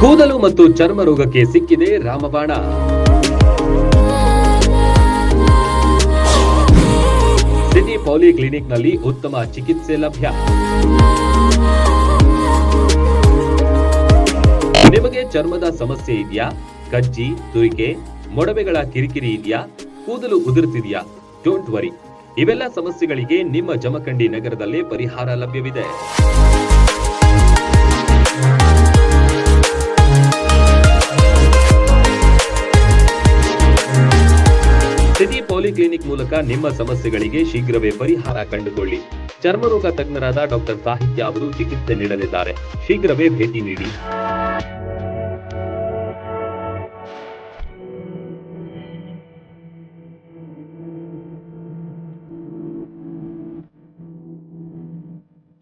ಕೂದಲು ಮತ್ತು ಚರ್ಮ ರೋಗಕ್ಕೆ ಸಿಕ್ಕಿದೆ ರಾಮಬಾಣ. ಸಿಟಿ ಪೌಲಿ ಕ್ಲಿನಿಕ್ನಲ್ಲಿ ಉತ್ತಮ ಚಿಕಿತ್ಸೆ ಲಭ್ಯ. ನಿಮಗೆ ಚರ್ಮದ ಸಮಸ್ಯೆ ಇದೆಯಾ? ಕಜ್ಜಿ, ತುರಿಕೆ, ಮೊಡವೆಗಳ ಕಿರಿಕಿರಿ ಇದೆಯಾ? ಕೂದಲು ಉದುರುತ್ತಿದೆಯಾ ಡೋಂಟ್ ವರಿ ಇವೆಲ್ಲ ಸಮಸ್ಯೆಗಳಿಗೆ ನಿಮ್ಮ ಜಮಖಂಡಿ ನಗರದಲ್ಲೇ ಪರಿಹಾರ ಲಭ್ಯವಿದೆ. ಪಾಲಿಕ್ಲಿನಿಕ್ ಮೂಲಕ ನಿಮ್ಮ ಸಮಸ್ಯೆಗಳಿಗೆ ಶೀಘ್ರವೇ ಪರಿಹಾರ ಕಂಡುಕೊಳ್ಳಿ. ಚರ್ಮರೋಗ ತಜ್ಞರಾದ ಡಾಕ್ಟರ್ ಸಾಹಿತ್ಯ ಅವರು ಚಿಕಿತ್ಸೆ ನೀಡಲಿದ್ದಾರೆ. ಶೀಘ್ರವೇ ಭೇಟಿ ನೀಡಿ.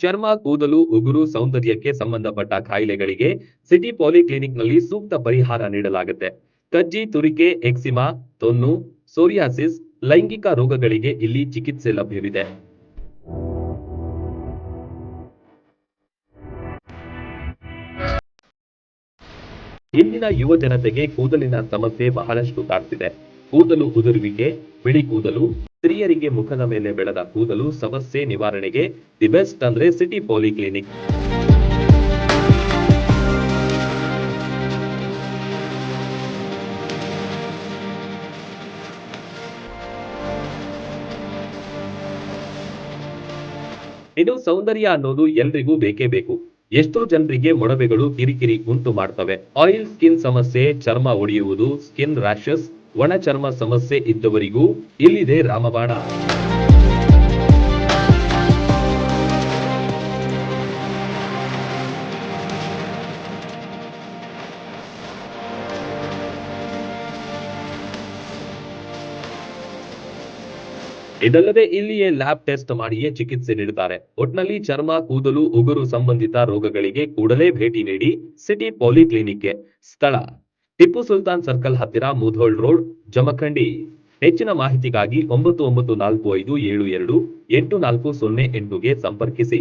ಚರ್ಮ, ಕೂದಲು, ಉಗುರು ಸೌಂದರ್ಯಕ್ಕೆ ಸಂಬಂಧಪಟ್ಟ ಕಾಯಿಲೆಗಳಿಗೆ ಸಿಟಿ ಪಾಲಿಕ್ಲಿನಿಕ್ನಲ್ಲಿ ಸೂಕ್ತ ಪರಿಹಾರ ನೀಡಲಾಗುತ್ತೆ. ಕಜ್ಜಿ, ತುರಿಕೆ, ಎಕ್ಸಿಮಾ, ತೊನ್ನು, ಸೋರಿಯಾಸಿಸ್ ಲೈಂಗಿಕ ರೋಗಗಳಿಗೆ ಇಲ್ಲಿ ಚಿಕಿತ್ಸೆ ಲಭ್ಯವಿದೆ. ಇಂದಿನ ಯುವ ಜನತೆಗೆ ಕೂದಲಿನ ಸಮಸ್ಯೆ ಬಹಳಷ್ಟು ಕಾಡ್ತಿದೆ. ಕೂದಲು ಉದುರುವಿಕೆ, ಬಿಳಿ ಕೂದಲು, ಸ್ತ್ರೀಯರಿಗೆ ಮುಖದ ಮೇಲೆ ಬೆಳೆದ ಕೂದಲು ಸಮಸ್ಯೆ ನಿವಾರಣೆಗೆ ದಿ ಬೆಸ್ಟ್ ಅಂದ್ರೆ ಸಿಟಿ ಪಾಲಿಕ್ಲಿನಿಕ್. ಇನ್ನು ಸೌಂದರ್ಯ ಅನ್ನೋದು ಎಲ್ರಿಗೂ ಬೇಕೇ ಬೇಕು. ಎಷ್ಟೋ ಜನರಿಗೆ ಮೊಡವೆಗಳು ಕಿರಿಕಿರಿ ಉಂಟು ಮಾಡ್ತವೆ. ಆಯಿಲ್ ಸ್ಕಿನ್ ಸಮಸ್ಯೆ, ಚರ್ಮ ಒಡೆಯುವುದು, ಸ್ಕಿನ್ ರಾಶಸ್ ಒಣ ಚರ್ಮ ಸಮಸ್ಯೆ ಇದ್ದವರಿಗೂ ಇಲ್ಲಿದೆ ರಾಮಬಾಣ. ಇದಲ್ಲದೆ ಇಲ್ಲಿಯೇ ಲ್ಯಾಬ್ ಟೆಸ್ಟ್ ಮಾಡಿಯೇ ಚಿಕಿತ್ಸೆ ನೀಡುತ್ತಾರೆ. ಒಟ್ನಲ್ಲಿ ಚರ್ಮ, ಕೂದಲು, ಉಗುರು ಸಂಬಂಧಿತ ರೋಗಗಳಿಗೆ ಕೂಡಲೇ ಭೇಟಿ ನೀಡಿ ಸಿಟಿ ಪಾಲಿಕ್ಲಿನಿಕ್ಗೆ. ಸ್ಥಳ, ಟಿಪ್ಪು ಸುಲ್ತಾನ್ ಸರ್ಕಲ್ ಹತ್ತಿರ ಮುಧೋಳ್ ರೋಡ್, ಜಮಖಂಡಿ. ಹೆಚ್ಚಿನ ಮಾಹಿತಿಗಾಗಿ ಒಂಬತ್ತು ಒಂಬತ್ತು ನಾಲ್ಕು ಐದು ಏಳು ಎರಡು ಎಂಟು ನಾಲ್ಕು ಸೊನ್ನೆ ಎಂಟುಗೆ ಸಂಪರ್ಕಿಸಿ.